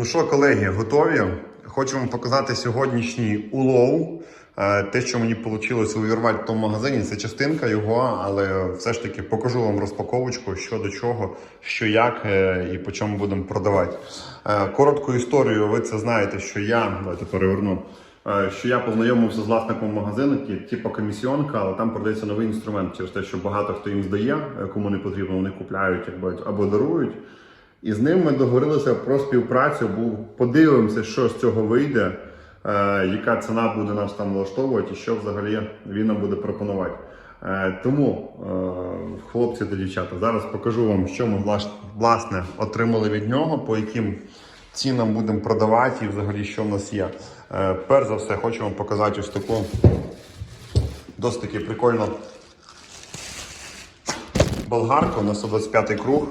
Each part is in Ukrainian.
Ну що, колеги, готові? Хочу вам показати сьогоднішній улов. Е, Те, що мені вийшло увірвати в тому магазині, це частинка його, але все ж таки покажу вам розпаковочку, що до чого, що як е, і по чому будемо продавати. Е, Коротку історію, ви це знаєте, що я давайте переверну. Що я познайомився з власником магазину, типу комісіонка, але там продається новий інструмент через те, що багато хто їм здає, кому не потрібно, вони купляють або дарують. І з ним ми договорилися про співпрацю, бо подивимося, що з цього вийде, е, яка ціна буде нас там влаштовувати і що взагалі він нам буде пропонувати. Е, тому, е, хлопці та дівчата, зараз покажу вам, що ми власне отримали від нього, по яким цінам будемо продавати і взагалі що в нас є. Е, перш за все, хочу вам показати ось таку досить таки прикольну болгарку на 125 круг.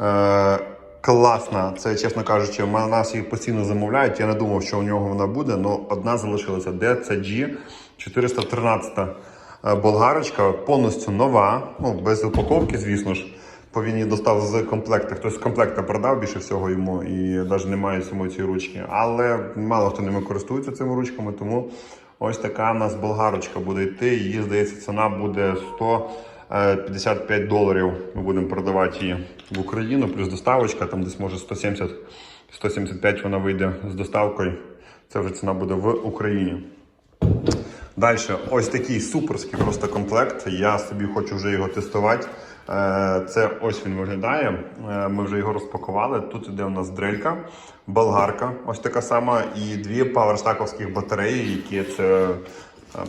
Е, класна. Це, чесно кажучи, нас її постійно замовляють. Я не думав, що у нього вона буде, але одна залишилася. DCG 413 е, болгарочка, повністю нова, ну, без упаковки, звісно ж. По він її достав з комплекта. Хтось з комплекта продав більше всього йому і навіть немає самої цієї ручки. Але мало хто ними користується цими ручками, тому ось така у нас болгарочка буде йти. Її, здається, ціна буде 100 е, 55 доларів ми будемо продавати її в Україну, плюс доставочка, там десь може 170 175 вона вийде з доставкою. Це вже ціна буде в Україні. Далі, ось такий суперський просто комплект. Я собі хочу вже його тестувати. Е, Це ось він виглядає. Е, Ми вже його розпакували. Тут іде у нас дрелька, болгарка, ось така сама, і дві паверстаковських батареї, які це е,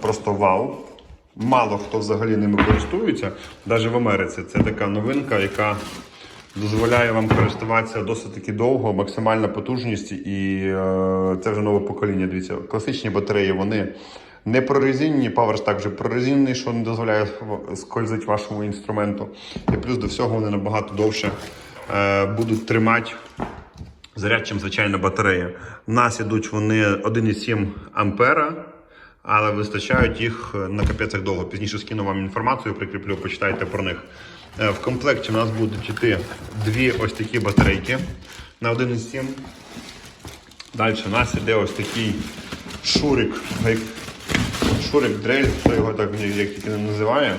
просто вау. Мало хто взагалі ними користується, навіть в Америці. Це така новинка, яка дозволяє вам користуватися досить таки довго, максимальна потужність, і е, це вже нове покоління. Дивіться, класичні батареї вони не прорезинені, PowerStack вже прорезинений, що не дозволяє скользити вашому інструменту. І плюс до всього вони набагато довше е, будуть тримати заряд, чим звичайна батарея. У нас ідуть вони 1,7 ампера. Але вистачають їх на капець довго. Пізніше скину вам інформацію, прикріплю, почитайте про них. Е, В комплекті у нас будуть йти дві ось такі батарейки на 1,7. Далі у нас іде ось такий шурик, шурик дрель, хто його так як тільки не називає.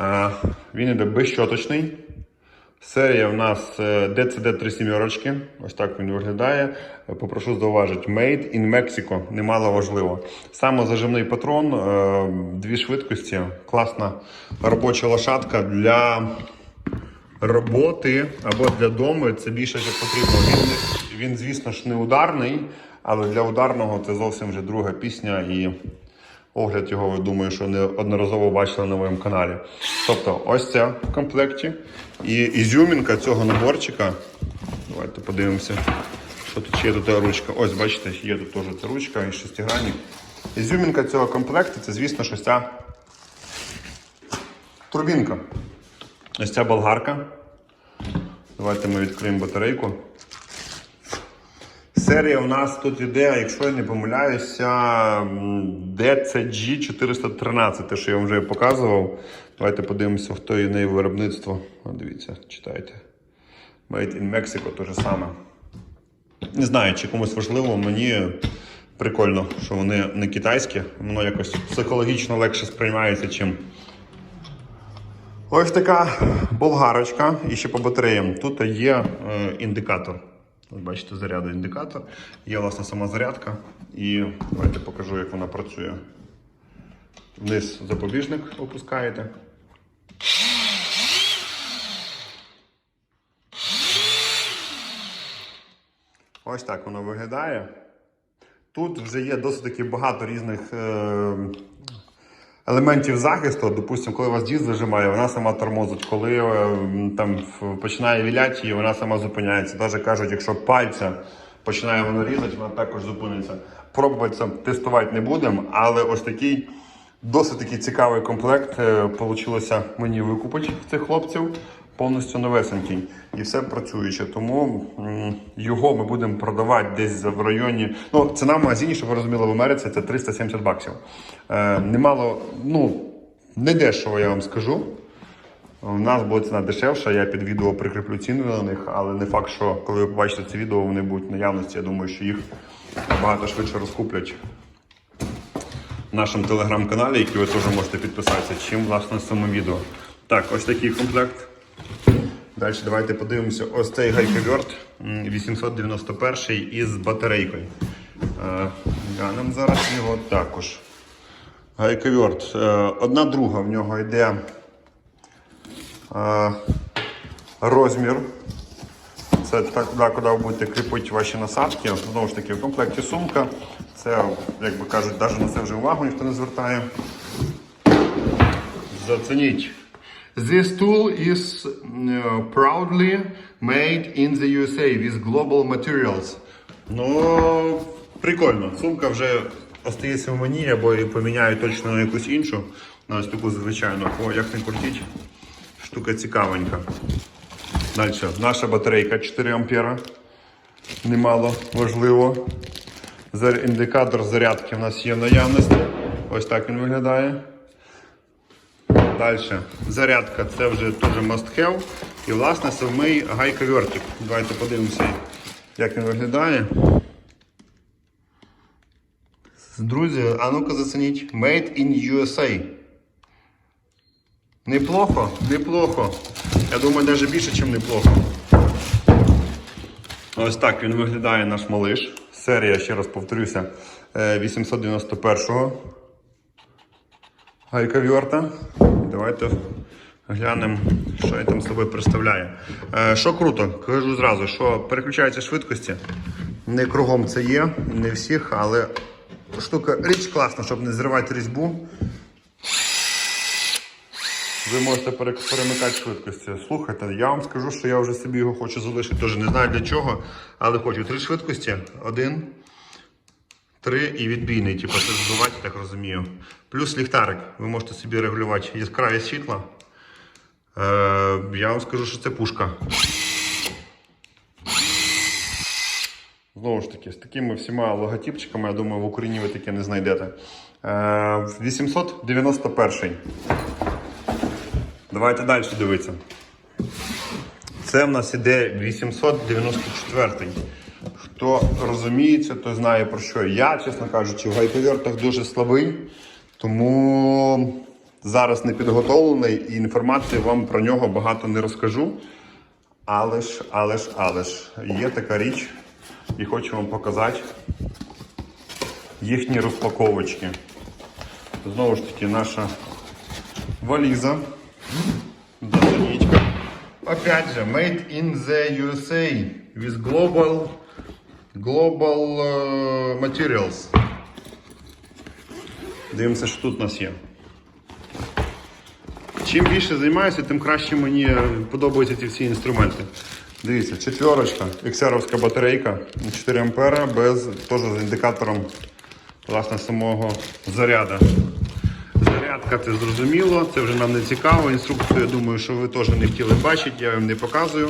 Е, Він іде безщоточний. Серія у нас е, DCD 3 сімерочки. Ось так він виглядає. Е, Попрошу зауважити. Made in Mexico. Немало важливо. Самозажимний патрон, е, дві швидкості. Класна робоча лошадка для роботи або для дому. Це більше що потрібно. Він, він, звісно ж, не ударний, але для ударного це зовсім вже друга пісня. І Огляд його, ви думаю, що не одноразово бачили на моєму каналі. Тобто, ось це в комплекті. І ізюмінка цього наборчика. Давайте подивимося, що тут є тут ручка. Ось, бачите, є тут теж ця ручка і шестигранник. Ізюмінка цього комплекту це, звісно, що ця турбінка. Ось ця болгарка. Давайте ми відкриємо батарейку. Серія у нас тут іде, якщо я не помиляюся, DCG 413, те, що я вам вже показував. Давайте подивимося, хто є неї виробництво. О, дивіться, читайте. Made in Mexico те ж саме. Не знаю, чи комусь важливо, мені прикольно, що вони не китайські, воно якось психологічно легше сприймається, чим. Ось така болгарочка і ще по батареям. Тут є е, індикатор. Бачите, заряду індикатор. Є власне сама зарядка. І давайте покажу, як вона працює. Вниз запобіжник опускаєте. Ось так воно виглядає. Тут вже є досить таки багато різних е, елементів захисту. Допустимо, коли вас дід зажимає, вона сама тормозить. Коли е, там починає віляти її, вона сама зупиняється. Даже кажуть, якщо пальця починає воно різати, вона також зупиниться. Пробувати це тестувати не будемо, але ось такий досить такий цікавий комплект е, получилося мені викупити цих хлопців. Повністю новесенький і все працююче. Тому його ми будемо продавати десь в районі. Ну, ціна в магазині, щоб ви розуміли, в Америці це 370 баксів. Е, немало, ну, не дешево, я вам скажу. У нас буде ціна дешевша, я під відео прикріплю ціну на них, але не факт, що коли ви побачите це відео, вони будуть в наявності. Я думаю, що їх набагато швидше розкуплять в нашому телеграм-каналі, який ви теж можете підписатися, чим власне в самому відео. Так, ось такий комплект. Далі давайте подивимося. Ось цей гайковерт м, 891 із батарейкою. Е, Глянемо зараз його також. Гайковерт. Е, Одна друга в нього йде е, розмір. Це туди, куди ви будете кріпити ваші насадки. Знову ж таки, в комплекті сумка. Це, як би кажуть, навіть на це вже увагу ніхто не звертає. Зацініть. This tool is uh, proudly made in the USA with global materials. Ну, прикольно. Сумка вже остається в мені, або її поміняю точно на якусь іншу. На ось таку звичайну. О, як не крутіть. Штука цікавенька. Далі. Наша батарейка 4 ампера. Немало важливо. Індикатор зарядки в нас є наявності. Ось так він виглядає. Далі зарядка це вже теж must have. І власне самий гайковертик. Давайте подивимося, як він виглядає. Друзі, а ну-ка зацініть Made in USA. Неплохо, неплохо. Я думаю, навіть більше, ніж неплохо. Ось так він виглядає наш малиш. Серія, ще раз повторюся, е, 891-го. Гайка вьорта. Давайте глянемо, що він там собою представляє. Е, що круто, кажу зразу, що переключаються швидкості. Не кругом це є, не всіх, але штука річ класна, щоб не зривати різьбу. Ви можете перемикати швидкості. Слухайте, я вам скажу, що я вже собі його хочу залишити. Тож не знаю для чого, але хочу три швидкості. Один три і відбійний. Типу це збивати, так розумію. Плюс ліхтарик. Ви можете собі регулювати яскравість світла. Е, я вам скажу, що це пушка. Знову ж таки, з такими всіма логотипчиками, я думаю, в Україні ви таке не знайдете. Е, 891. Давайте далі дивитися. Це в нас іде 894. Хто розуміється, той знає про що. Я, чесно кажучи, в гайковертах дуже слабий, тому зараз не підготовлений і інформації вам про нього багато не розкажу. Але ж, але ж, але ж, є така річ, і хочу вам показати їхні розпаковочки. Знову ж таки, наша валіза. Опять же, made in the USA with global, global е, materials. Дивимося, що тут у нас є. Чим більше займаюся, тим краще мені подобаються ці всі інструменти. Дивіться, четверочка, XR батарейка 4 ампера без теж з індикатором власне самого заряду. Зарядка це зрозуміло, це вже нам не цікаво. Інструкцію, я думаю, що ви теж не хотіли бачити, я вам не показую.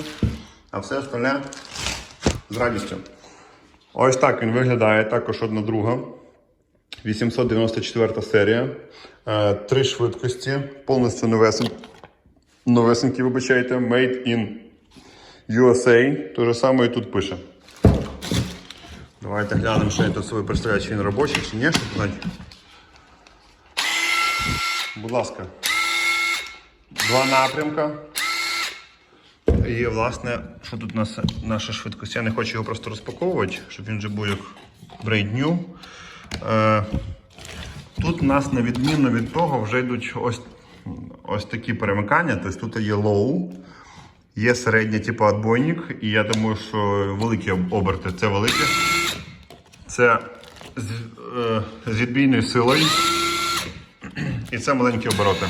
А все остальне з радістю. Ось так він виглядає, також одна друга. 894 серія. Е, Три швидкості, повністю новесен... новесенькі, вибачайте, Made in USA. Те ж саме і тут пише. Давайте глянемо, що він тут собі представляє, чи він робочий, чи ні. Щоб. Будь ласка. Два напрямка. І власне, що тут у нас наша швидкість. Я не хочу його просто розпаковувати, щоб він вже був як new. Е, тут у нас, на відміну від того, вже йдуть ось, ось такі перемикання. Тобто тут є low, є середній типу отбойник, і я думаю, що великі оберти це великі. Це з, е, з відбійною силою. І це маленькі обороти.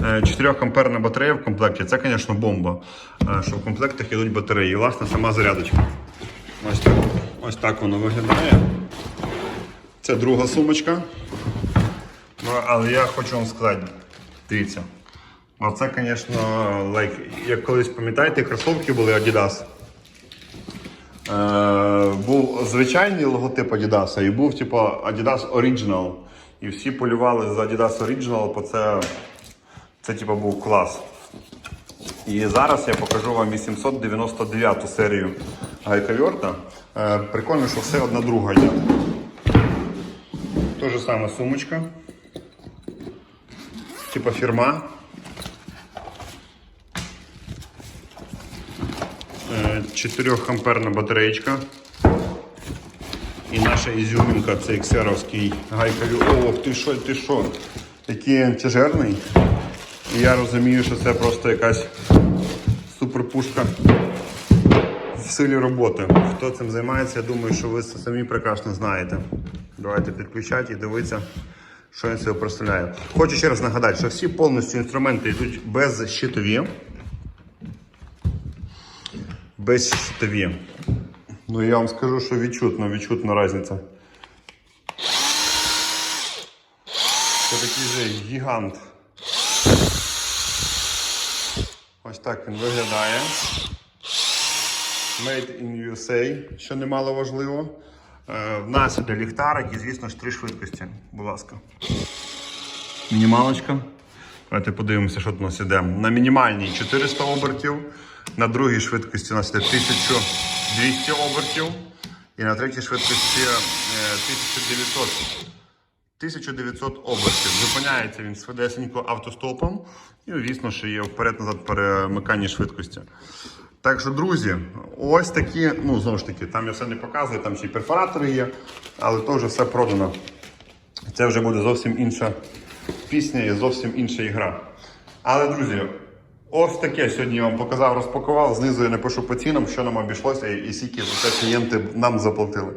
4 амперна батарея в комплекті це, звісно, бомба. Е, Що в комплектах йдуть батареї. І власне сама зарядочка. Ось так, ось так воно виглядає. Це друга сумочка. Ну, але я хочу вам сказати, дивіться. Оце, звісно, like, як колись пам'ятаєте, кросовки були Adidas. Е, був звичайний логотип Adidas і був типу Adidas Original. І всі полювали за Adidas Original, бо це Це типу був клас. І зараз я покажу вам 899 серію гайковерта. Е, Прикольно, що все одна друга є. Те же саме сумочка. Типа фірма. Е, 4 амперна батареєчка. І наша ізюминка це XR-овський гайкові. Ох, ти що, ти що? Який тяжерний. І я розумію, що це просто якась суперпушка в силі роботи. Хто цим займається, я думаю, що ви самі прекрасно знаєте. Давайте підключати і дивитися, що він себе представляє. Хочу ще раз нагадати, що всі повністю інструменти йдуть безщитові. Безщитові. Ну я вам скажу, що відчутно, відчутна різниця. Це такий же гігант. Ось так він виглядає. Made in USA, що немало важливо. Е, В нас іде ліхтарик і, звісно ж, три швидкості. Будь ласка. Мінімалочка. Давайте подивимося, що тут у нас іде. На мінімальній 400 обертів, на другій швидкості у нас іде 1200 обертів. І на третій швидкості е, 1900. 1900 обертів. Зупиняється він швидесенько автостопом. І, звісно, що є вперед-назад перемикання швидкості. Так що, друзі, ось такі, ну знову ж таки, там я все не показую, там ще й перфоратори є, але то вже все продано. Це вже буде зовсім інша пісня і зовсім інша ігра. Але, друзі, ось таке сьогодні я вам показав, розпакував. Знизу я напишу по цінам, що нам обійшлося і скільки клієнти нам заплатили.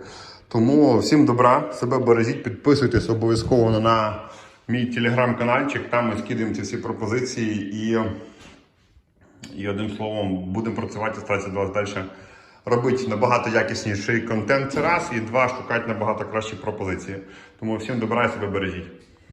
Тому всім добра, себе бережіть, підписуйтесь обов'язково на мій телеграм-канальчик. Там ми скидаємо ці всі пропозиції і, і одним словом будемо працювати, старатися до вас далі робити набагато якісніший контент. Це раз, і два, шукати набагато кращі пропозиції. Тому всім добра і себе бережіть.